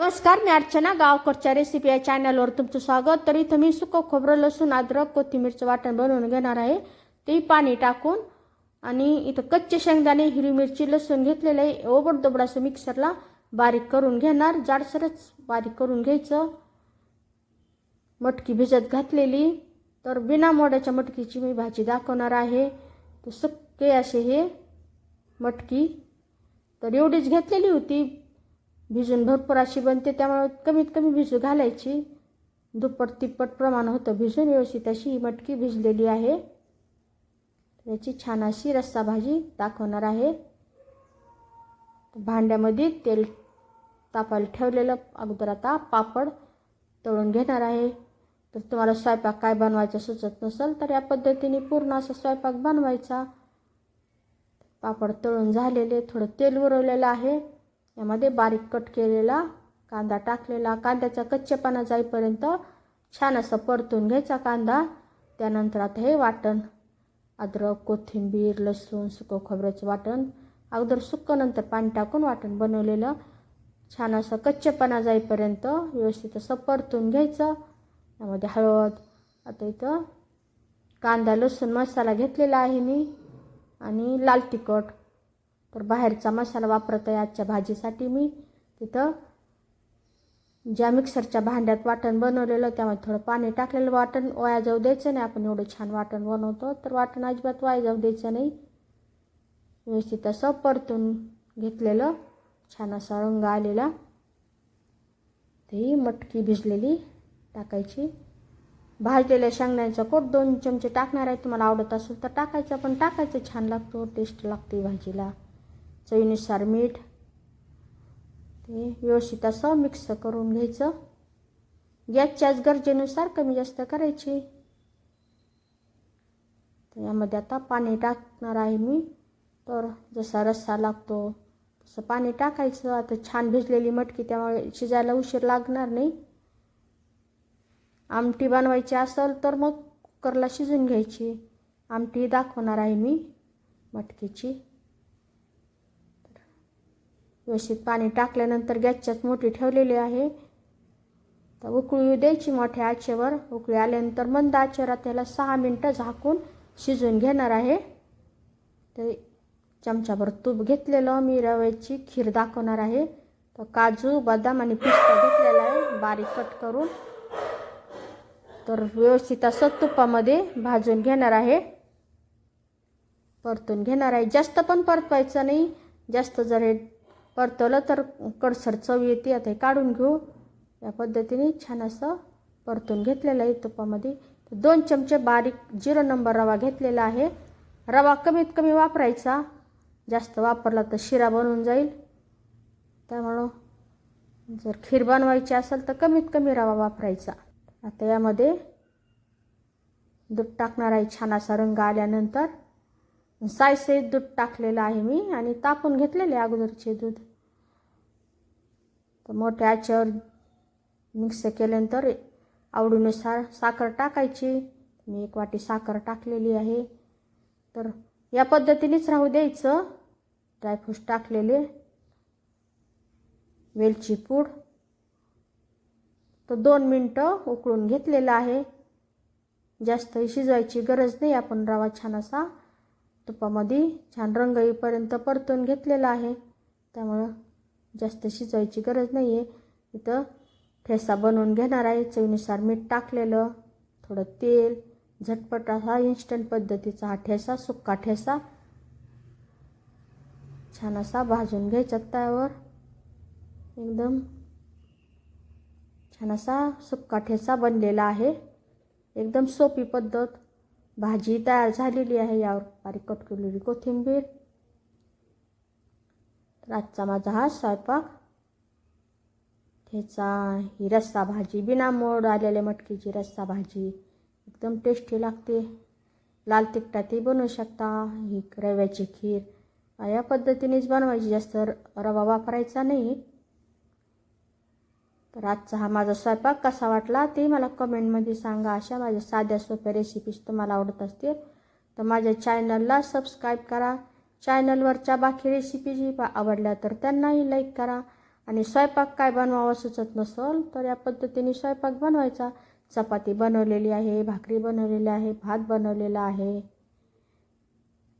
नमस्कार मी अर्चना गावकडच्या रेसिपी या चॅनलवर तुमचं स्वागत. तर इथं मी सुकं खोबरं लसूण अद्रक कोथिंबीरचं वाटण बनवून घेणार आहे. ते पाणी टाकून आणि इथं कच्चे शेंगदाणे हिरवी मिरची लसूण घेतलेलं आहे. ओबड ओबडदोबड असं मिक्सरला बारीक करून घेणार. जाडसरच बारीक करून घ्यायचं. मटकी भिजत घातलेली. तर बिना मोड्याच्या मटकीची मी भाजी दाखवणार आहे. तर सुके असे हे मटकी. तर एवढीच घेतलेली होती. भिजून भरपूर अशी बनते त्यामुळं कमीत कमी भिजू घालायची. दुप्पट तिप्पट प्रमाण होतं भिजून व्यवस्थित अशी ही मटकी भिजलेली आहे. याची छान अशी रस्सा भाजी दाखवणार आहे. भांड्यामध्ये तेल तापायला ठेवलेलं अगोदर आता पापड तळून घेणार आहे. तर तुम्हाला स्वयंपाक काय बनवायचा सुचत नसेल तर या पद्धतीने पूर्ण असा स्वयंपाक बनवायचा. पापड तळून झालेले थोडं तेल उरवलेलं आहे. यामध्ये बारीक कट केलेला कांदा टाकलेला. कांद्याचा कच्चेपणा जाईपर्यंत छान असं परतून घ्यायचा कांदा. त्यानंतर आता हे वाटण. अद्रक कोथिंबीर लसूण सुकं खोबऱ्याचं वाटण. अगोदर सुकं नंतर पाणी टाकून वाटण बनवलेलं. छान असं कच्चेपणा जाईपर्यंत व्यवस्थित असं परतून घ्यायचं. यामध्ये हळद. आता इथं कांदा लसूण मसाला घेतलेला आहे मी. आणि लाल तिखट. तर बाहेरचा मसाला वापरत आहे आजच्या भाजीसाठी मी. तिथं ज्या मिक्सरच्या भांड्यात वाटण बनवलेलं त्यामध्ये थोडं पाणी टाकलेलं वाटण वाया जाऊ द्यायचं नाही. आपण एवढं छान वाटण बनवतो तर वाटण अजिबात वाया जाऊ द्यायचं नाही. व्यवस्थित असं परतून घेतलेलं छान असा रंग आलेला. ती मटकी भिजलेली टाकायची. भाजलेल्या शेंगण्याचा कोट दोन चमचे टाकणार आहे. तुम्हाला आवडत असेल तर टाकायचं पण टाकायचं छान लागतो टेस्ट लागते भाजीला. चवीनुसार मीठ ते व्यवस्थित असं मिक्स करून घ्यायचं. गॅसच्याच गरजेनुसार कमी जास्त करायची. तर यामध्ये आता पाणी टाकणार आहे मी. तर जसा रस्सा लागतो तसं पाणी टाकायचं. आता छान भिजलेली मटकी त्यामुळे शिजायला उशीर लागणार नाही. आमटी बनवायची असेल तर मग कुकरला शिजून घ्यायची. आमटी दाखवणार आहे मी मटकीची. व्यवस्थित पाणी टाकल्यानंतर गॅसच्यात मोठी ठेवलेली आहे. तर उकळी द्यायची मोठ्या आचेवर. उकळी आल्यानंतर मंद आचेवर त्याला सहा मिनटं झाकून शिजून घेणार आहे. तर चमचाभर तूप घेतलेलं मी रव्याची खीर दाखवणार आहे. तर काजू बदाम आणि पिस्ता घेतलेला आहे. बारीक कट करून. तर व्यवस्थित असं तुपामध्ये भाजून घेणार आहे. परतून घेणार आहे. जास्त पण परतवायचं नाही. जास्त जर हे परतवलं तर कडसर चव येते. आता हे काढून घेऊ. या पद्धतीने छान असं परतून घेतलेलं आहे तुपामध्ये. दोन चमचे बारीक जिरो नंबर रवा घेतलेला आहे. रवा कमीत कमी वापरायचा. जास्त वापरला तर शिरा बनून जाईल. त्यामुळं जर खीर बनवायची असेल तर कमीत कमी रवा वापरायचा. आता यामध्ये दूध टाकणार आहे छान असा रंग आल्यानंतर. सायसहित दूध टाकलेलं आहे मी आणि तापून घेतलेले अगोदरचे दूध. तर मोठ्या आचेवर मिक्स केल्यानंतर आवडीनुसार साखर टाकायची. मी एक वाटी साखर टाकलेली आहे. तर या पद्धतीनेच राहू द्यायचं. ड्रायफ्रूट्स टाकलेले. वेलची पूड. तर दोन मिनटं उकळून घेतलेलं आहे. जास्त शिजवायची गरज नाही. आपण रवा छान असा तुपामध्ये छान रंग येईपर्यंत परतून घेतलेला आहे. त्यामुळं जास्त शिजवायची गरज नाही आहे इथं ठेसा बनवून घेणार आहे. चवीनुसार मीठ टाकलेलं थोडं तेल झटपट असा इन्स्टंट पद्धतीचा हा ठेसा सुक्का ठेसा. छान असा भाजून घ्यायचा त्यावर एकदम छान असा सुक्का ठेसा बनलेला आहे. एकदम सोपी पद्धत. भाजी तयार झालेली आहे यावर बारीक कट केलेली कोथिंबीर. आजचा माझा हा स्वयंपाक. ठेचा ही रस्सा भाजी बिना मोड आलेल्या मटकीची रस्सा भाजी. एकदम टेस्टी लागते. लाल तिखटातही बनवू शकता. ही रव्याची खीर. या पद्धतीनेच बनवायची. जास्त रवा वापरायचा नाही. तर आजचा हा माझा स्वयंपाक कसा वाटला ते मला कमेंटमध्ये सांगा. अशा माझ्या साध्या सोप्या रेसिपीज तुम्हाला आवडत असतील तर माझ्या चॅनलला सबस्क्राईब करा. चॅनलवरच्या बाकी रेसिपी जी आवडल्या तर त्यांनाही लाईक करा. आणि स्वयंपाक काय बनवावं सुचत नसेल तर या पद्धतीने स्वयंपाक बनवायचा. चपाती बनवलेली आहे भाकरी बनवलेली आहे भात बनवलेला आहे.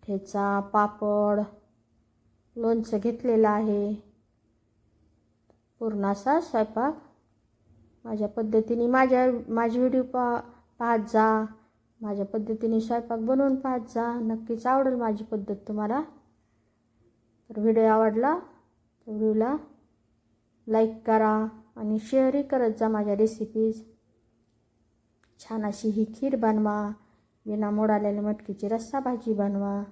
ठेचा पापड लोणचं घेतलेलं आहे. पूर्ण असा स्वयंपाक. माझ्या पद्धतीने माझ्या माझी व्हिडिओ पा पाहत जा. माझ्या पद्धतीने स्वयंपाक बनवून पाहत जा. नक्कीच आवडेल माझी पद्धत तुम्हाला. तर व्हिडिओ आवडला तर व्हिडिओला लाईक करा आणि शेअरही करत जा माझ्या रेसिपीज छान अशी ही खीर बनवा. विना मोडालेल्या मटकीची रस्सा भाजी बनवा.